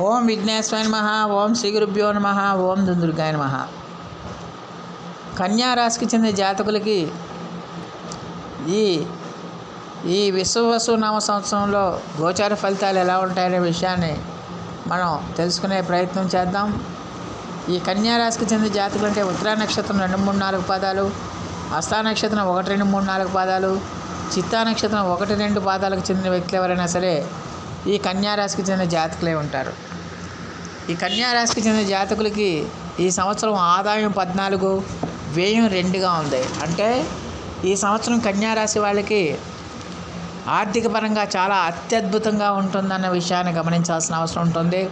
ఓం విఘ్నేశ్వరాయ నమ ఓం శ్రీ గురుభ్యో నమ ఓం దుందుర్గాయ నమ. కన్యా రాశికి చెందిన జాతకులకి ఈ ఈ విశ్వవసు నామ సంవత్సరంలో గోచార ఫలితాలు ఎలా ఉంటాయనే విషయాన్ని మనం తెలుసుకునే ప్రయత్నం చేద్దాం. ఈ కన్యా రాశికి చెందిన జాతకులు అంటే ఉత్తరా నక్షత్రం రెండు మూడు నాలుగు పాదాలు హస్తా నక్షత్రం ఒకటి రెండు మూడు నాలుగు పాదాలు చిత్తా నక్షత్రం ఒకటి రెండు పాదాలకు చెందిన వ్యక్తులు ఎవరైనా సరే ఈ కన్యారాశికి చెందిన జాతకులే ఉంటారు. ఈ కన్యారాశికి చెందిన జాతకులకి ఈ సంవత్సరం ఆదాయం పద్నాలుగు వ్యయం రెండుగా ఉంది. అంటే ఈ సంవత్సరం కన్యారాశి వాళ్ళకి ఆర్థిక పరంగా చాలా అత్యద్భుతంగా ఉంటుందన్న విషయాన్ని గమనించాల్సిన అవసరం ఉంటుంది.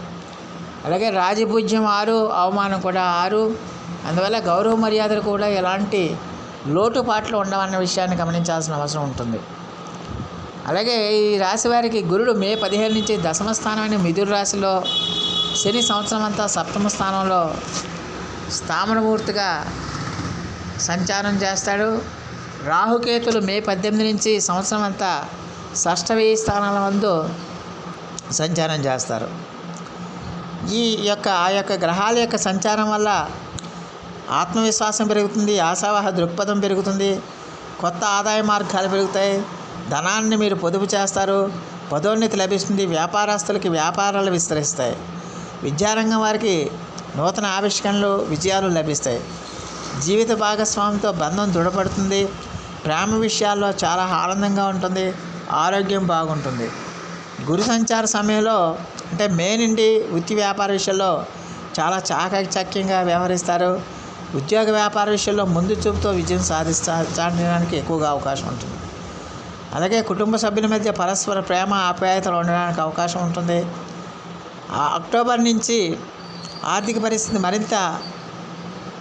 అలాగే రాజపూజ్యం ఆరు అవమానం కూడా ఆరు. అందువల్ల గౌరవ మర్యాదలు కూడా ఎలాంటి లోటుపాట్లు ఉండవన్న విషయాన్ని గమనించాల్సిన అవసరం ఉంటుంది. అలాగే ఈ రాశి వారికి గురుడు మే పదిహేను నుంచి దశమ స్థానమైన మిథున రాశిలో శని సంవత్సరం అంతా సప్తమ స్థానంలో స్థామనమూర్తిగా సంచారం చేస్తాడు. రాహుకేతులు మే పద్దెనిమిది నుంచి సంవత్సరం అంతా షష్ఠ స్థానాల వందు సంచారం చేస్తారు. ఈ యొక్క ఆ యొక్క గ్రహాల యొక్క సంచారం వల్ల ఆత్మవిశ్వాసం పెరుగుతుంది ఆశావాహ దృక్పథం పెరుగుతుంది కొత్త ఆదాయ మార్గాలు పెరుగుతాయి ధనాన్ని మీరు పొదుపు చేస్తారు. పదోన్నతి లభిస్తుంది. వ్యాపారస్తులకి వ్యాపారాలు విస్తరిస్తాయి. విద్యారంగం వారికి నూతన ఆవిష్కరణలు విజయాలు లభిస్తాయి. జీవిత భాగస్వామితో బంధం దృఢపడుతుంది. ప్రేమ విషయాల్లో చాలా ఆనందంగా ఉంటుంది. ఆరోగ్యం బాగుంటుంది. గురు సంచార సమయంలో అంటే మెయిన్ ఇండి వృత్తి వ్యాపార విషయంలో చాలా చాకచక్యంగా వ్యవహరిస్తారు. ఉద్యోగ వ్యాపార విషయంలో ముందు చూపుతో విజయం సాధిస్తా సాధించడానికి ఎక్కువగా అవకాశం ఉంటుంది. అలాగే కుటుంబ సభ్యుల మధ్య పరస్పర ప్రేమ ఆప్యాయతలు ఉండడానికి అవకాశం ఉంటుంది. ఆ అక్టోబర్ నుంచి ఆర్థిక పరిస్థితి మరింత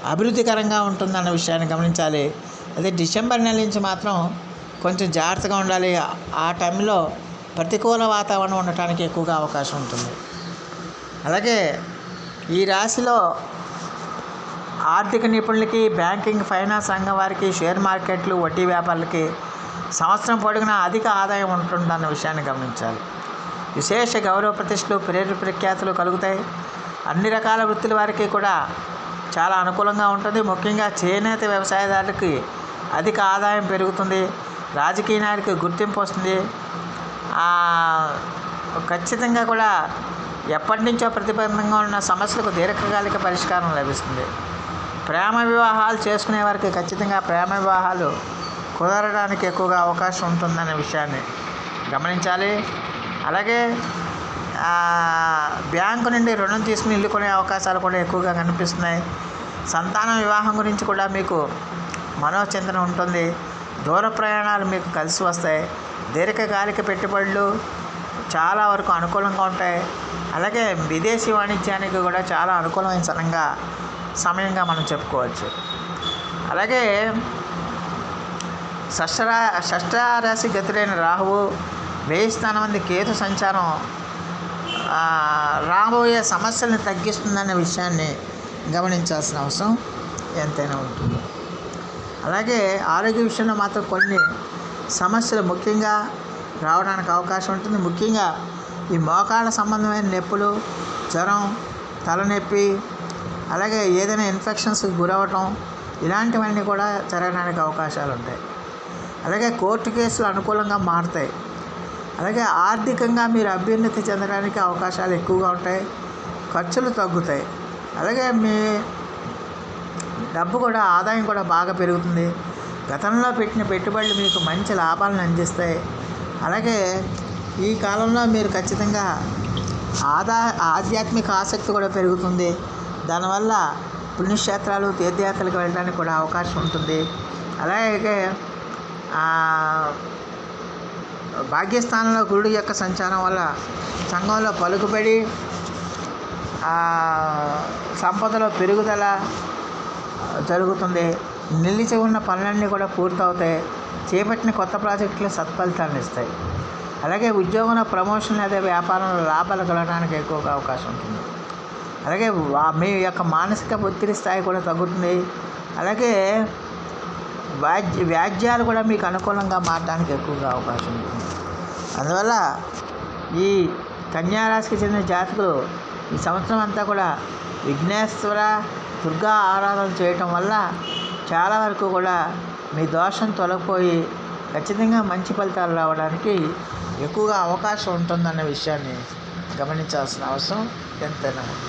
అభివృద్ధికరంగా ఉంటుందన్న విషయాన్ని గమనించాలి. అదే డిసెంబర్ నెల నుంచి మాత్రం కొంచెం జాగ్రత్తగా ఉండాలి. ఆ టైంలో ప్రతికూల వాతావరణం ఉండటానికి ఎక్కువగా అవకాశం ఉంటుంది. అలాగే ఈ రాశిలో ఆర్థిక నిపుణులకి బ్యాంకింగ్ ఫైనాన్స్ రంగం వారికి షేర్ మార్కెట్లు వడ్డీ వ్యాపారులకి సంవత్సరం పొడుగునా అధిక ఆదాయం ఉంటుందన్న విషయాన్ని గమనించాలి. విశేష గౌరవ ప్రతిష్టలు పేరు ప్రఖ్యాతులు కలుగుతాయి. అన్ని రకాల వృత్తుల వారికి కూడా చాలా అనుకూలంగా ఉంటుంది. ముఖ్యంగా చేనేత వ్యవసాయదారులకి అధిక ఆదాయం పెరుగుతుంది. రాజకీయ నాయకులకు గుర్తింపు వస్తుంది. ఖచ్చితంగా కూడా ఎప్పటి నుంచో ప్రతిబంధంగా ఉన్న సమస్యలకు దీర్ఘకాలిక పరిష్కారం లభిస్తుంది. ప్రేమ వివాహాలు చేసుకునే వారికి ఖచ్చితంగా ప్రేమ వివాహాలు కుదరడానికి ఎక్కువగా అవకాశం ఉంటుందనే విషయాన్ని గమనించాలి. అలాగే బ్యాంకు నుండి రుణం తీసుకుని ఇల్లు కొనే అవకాశాలు కూడా ఎక్కువగా కనిపిస్తున్నాయి. సంతానం వివాహం గురించి కూడా మీకు మనోచింతన ఉంటుంది. దూర ప్రయాణాలు మీకు కలిసి వస్తాయి. దీర్ఘకాలిక పెట్టుబడులు చాలా వరకు అనుకూలంగా ఉంటాయి. అలాగే విదేశీ వాణిజ్యానికి కూడా చాలా అనుకూలమైన సమయంగా సమయంగా మనం చెప్పుకోవచ్చు. అలాగే షష్టరా షష్ఠరాశి గతులైన రాహువు వేయి స్థానం మంది కేతు సంచారం రాబోయే సమస్యల్ని తగ్గిస్తుందనే విషయాన్ని గమనించాల్సిన అవసరం ఎంతైనా ఉంటుంది. అలాగే ఆరోగ్య విషయంలో మాత్రం కొన్ని సమస్యలు ముఖ్యంగా రావడానికి అవకాశం ఉంటుంది. ముఖ్యంగా ఈ మోకాళ్ళ సంబంధమైన నొప్పులు జ్వరం తలనొప్పి అలాగే ఏదైనా ఇన్ఫెక్షన్స్కి గురవటం ఇలాంటివన్నీ కూడా జరగడానికి అవకాశాలు ఉంటాయి అలాగే కోర్టు కేసులు అనుకూలంగా మారుతాయి. అలాగే ఆర్థికంగా మీరు అభ్యున్నతి చెందడానికి అవకాశాలు ఎక్కువగా ఉంటాయి. ఖర్చులు తగ్గుతాయి. అలాగే మీ డబ్బు కూడా ఆదాయం కూడా బాగా పెరుగుతుంది. గతంలో పెట్టిన పెట్టుబడులు మీకు మంచి లాభాలను అందిస్తాయి. అలాగే ఈ కాలంలో మీరు ఖచ్చితంగా ఆదా ఆధ్యాత్మిక ఆసక్తి కూడా పెరుగుతుంది. దానివల్ల పుణ్యక్షేత్రాలు తీర్థయాత్రలకు వెళ్ళడానికి కూడా అవకాశం ఉంటుంది. అలాగే భాగ్యస్థానంలో గురుడు యొక్క సంచారం వల్ల సంఘంలో పలుకుబడి సంపదలో పెరుగుదల జరుగుతుంది. నిలిచి ఉన్న పనులన్నీ కూడా పూర్తవుతాయి. చేపట్టిన కొత్త ప్రాజెక్టులు సత్ఫలితాలను ఇస్తాయి. అలాగే ఉద్యోగంలో ప్రమోషన్ లేదా వ్యాపారంలో లాభాలు కలగడానికి ఎక్కువగా అవకాశం ఉంటుంది. అలాగే మీ యొక్క మానసిక ఒత్తిడి స్థాయి కూడా తగ్గుతుంది. అలాగే వాద్య వ్యాజ్యాలు కూడా మీకు అనుకూలంగా మారడానికి ఎక్కువగా అవకాశం ఉంటుంది అందువల్ల ఈ కన్యారాశికి చెందిన జాతకులు ఈ సంవత్సరం అంతా కూడా విఘ్నేశ్వర దుర్గా ఆరాధన చేయటం వల్ల చాలా వరకు కూడా మీ దోషం తొలగిపోయి ఖచ్చితంగా మంచి ఫలితాలు రావడానికి ఎక్కువగా అవకాశం ఉంటుందన్న విషయాన్ని గమనించాల్సిన అవసరం ఎంతైనా ఉంది.